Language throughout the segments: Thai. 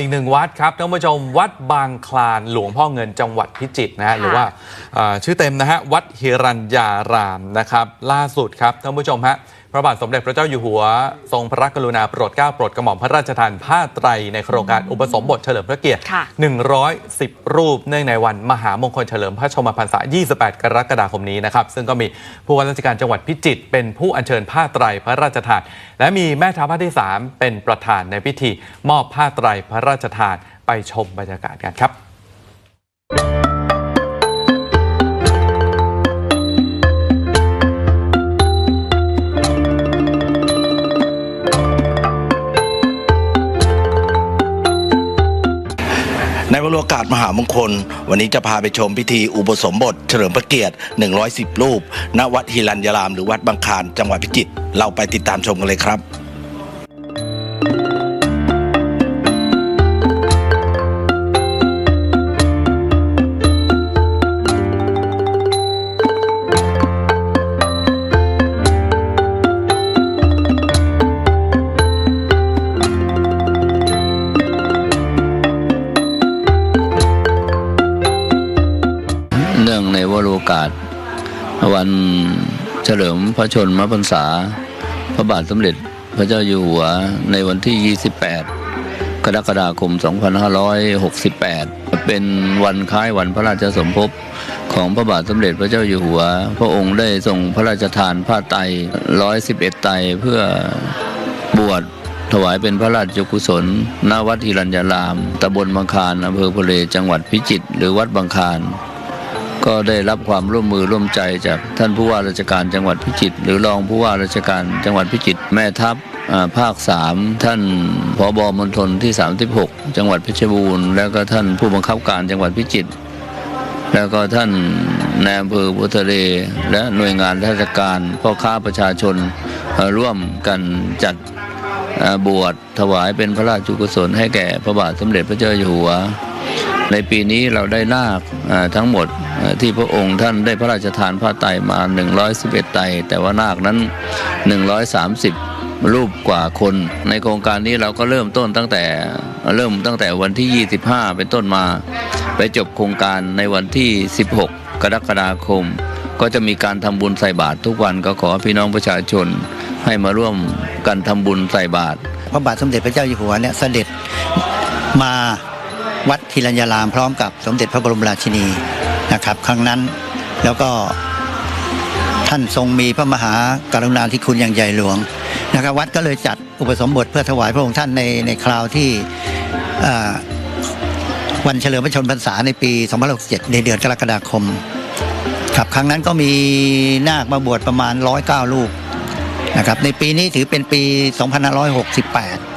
อีกหนึ่งวัดครับท่านผู้ชมวัดบางคลานหลวงพ่อเงินจังหวัดพิจิตรนะฮะหรือว่าเอ่อชื่อเต็มนะฮะวัดฮิรัญญารามนะครับ ล่าสุดครับท่านผู้ชมฮะพระบาทสมเด็จพระเจ้าอยู่หัว ทรงพระกรุณาโปรดเกล้าโปรดกระหม่อมพระราชทานผ้าไตรในโครงการอุปสมบทเฉลิมพระเกียรติ ค่ะ 110 รูปเนื่องในวันมหามงคลเฉลิมพระชนมพรรษา 28 กรกฎาคมนี้นะครับ ซึ่งก็มีผู้ว่าราชการจังหวัดพิจิตรเป็นผู้อัญเชิญผ้าไตรพระราชทาน และมีแม่ทัพภาคที่ 3 เป็นประธานในพิธีมอบผ้าไตรพระราชทานไปชมบรรยากาศกันครับในวโรกาสมหามงคล วันนี้จะพาไปชมพิธีอุปสมบท เฉลิมพระเกียรติ 110 รูป ณ วัดฮิรัญยาราม หรือวัดบางคานจังหวัดพิจิตรเราไปติดตามชมกันเลยครับ เนื่องในวโรกาส วันเฉลิมพระชนมพรรษา พระบาทสมเด็จพระเจ้าอยู่หัวในวันที่ 28 กรกฎาคม 2568 เป็นวันคล้ายวันพระราชสมภพของพระบาทสมเด็จพระเจ้าอยู่หัว พระองค์ได้ทรงพระราชทานผ้าไตร111 ไตรเพื่อบวชถวายเป็นพระราชกุศลณวัดฮิรัญญาราม ตำบลบางคานอำเภอพะเลจังหวัดพิจิตร หรือวัดบางคาน ก็ได้รับความร่วมมือร่วมใจจากท่านผู้ว่าราชการจังหวัดพิจิตรหรือรองผู้ว่าราชการจังหวัดพิจิตรแม่ทัพภาค 3 ท่านผบมณฑลที่ 36 จังหวัดเพชรบูรณ์แล้วก็ท่านผู้บังคับการจังหวัดพิจิตรแล้วก็ท่านนายอำเภอพุทธเลและหน่วยงานราชการพ่อค้าประชาชนร่วมกันจัดบวชถวายเป็นพระราชกุศลให้แก่พระบาทสมเด็จพระเจ้าอยู่หัว ในปีนี้เราได้นาคทั้งหมดที่พระองค์ท่านได้พระราชทานผ้าไตรมา 111 ไตรแต่ว่านาคนั้น 130 รูปกว่าคน ในโครงการนี้เราก็เริ่มต้นตั้งแต่เริ่มตั้งแต่วันที่ 25 เป็นต้นมา ไปจบโครงการในวันที่ 16 กรกฎาคม ก็จะมีการทำบุญใส่บาตรทุกวันก็ขอพี่น้องประชาชนให้มาร่วมกันทำบุญใส่บาตรพระบาทสมเด็จพระเจ้าอยู่หัวเนี่ยเสด็จมา วัดทิรัญญารามพร้อมกับสมเด็จพระบรมราชินีนะครับ ครั้งนั้นแล้วก็ท่านทรงมีพระมหากรุณาธิคุณอย่างใหญ่หลวงนะครับวัดก็เลยจัดอุปสมบทเพื่อถวายพระองค์ท่านในในคราวที่วันเฉลิมพระชนมพรรษาในปี 2567 ในเดือนกรกฎาคมครับครั้งนั้นก็มีนาคมาบวชประมาณ 109รูปนะครับในปีนี้ถือเป็นปี 2568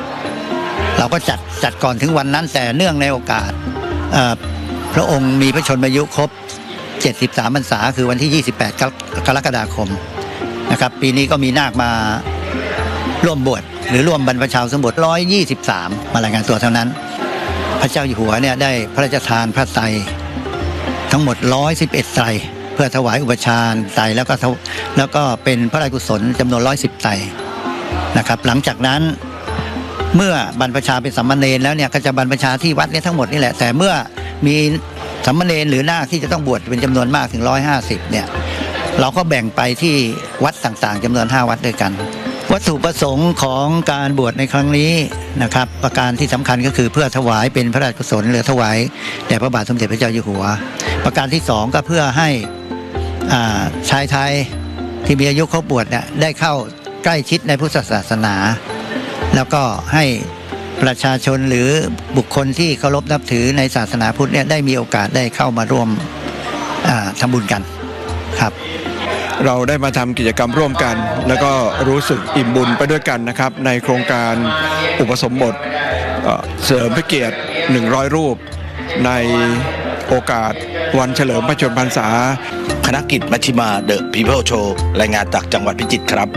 เราก็จัดจัดก่อนถึงวันนั้น แต่เนื่องในโอกาสพระองค์มีพระชนมายุครบ 73พรรษาคือวันที่ 28กรกรกฎาคมนะครับ ปีนี้ก็มีนาคมาร่วมบวชหรือร่วมบรรพชาสมบท123 มารายงานตัวเท่านั้น พระเจ้าอยู่หัวเนี่ยได้พระราชทานพระไตรทั้งหมด 111ไตรเพื่อถวายอุปชาย์ไตรแล้วก็แล้วก็เป็นพระราชกุศลจำนวน 110ไตรนะครับ หลังจากนั้น เมื่อบรรพชาเป็นสัมมาเนรแล้วเนี่ยก็จะบรรพชาที่วัดเนี่ยทั้งหมดนี่แหละ แต่เมื่อมีสัมมาเนรหรือนาคที่จะต้องบวชเป็นจำนวนมากถึง 150เนี่ยเราก็แบ่งไปที่วัดต่างๆจำนวน 5 วัดด้วยกัน วัตถุประสงค์ของการบวชในครั้งนี้นะครับ ประการที่สำคัญก็คือเพื่อถวายเป็นพระราชกุศลหรือถวายแด่พระบาทสมเด็จพระเจ้าอยู่หัว ประการที่สองก็เพื่อให้ชายไทยที่มีอายุครบบวชเนี่ยได้เข้าใกล้ชิดในพุทธศาสนา แล้วก็ให้ประชาชนหรือบุคคลที่เคารพนับถือในศาสนาพุทธเนี่ยได้มีโอกาสได้เข้ามาร่วมอ่าทำบุญกันครับเราได้มาทำกิจกรรมร่วมกัน แล้วก็รู้สึกอิ่มบุญไปด้วยกันนะครับ ในโครงการอุปสมบทเอ่อเสริมพระเกียรติ 100 รูป ในโอกาสวันเฉลิมพระชนมพรรษา คณะกิจมัชชิมาเดอะพีเพิลโชว์รายงานจากจังหวัดพิจิตรครับ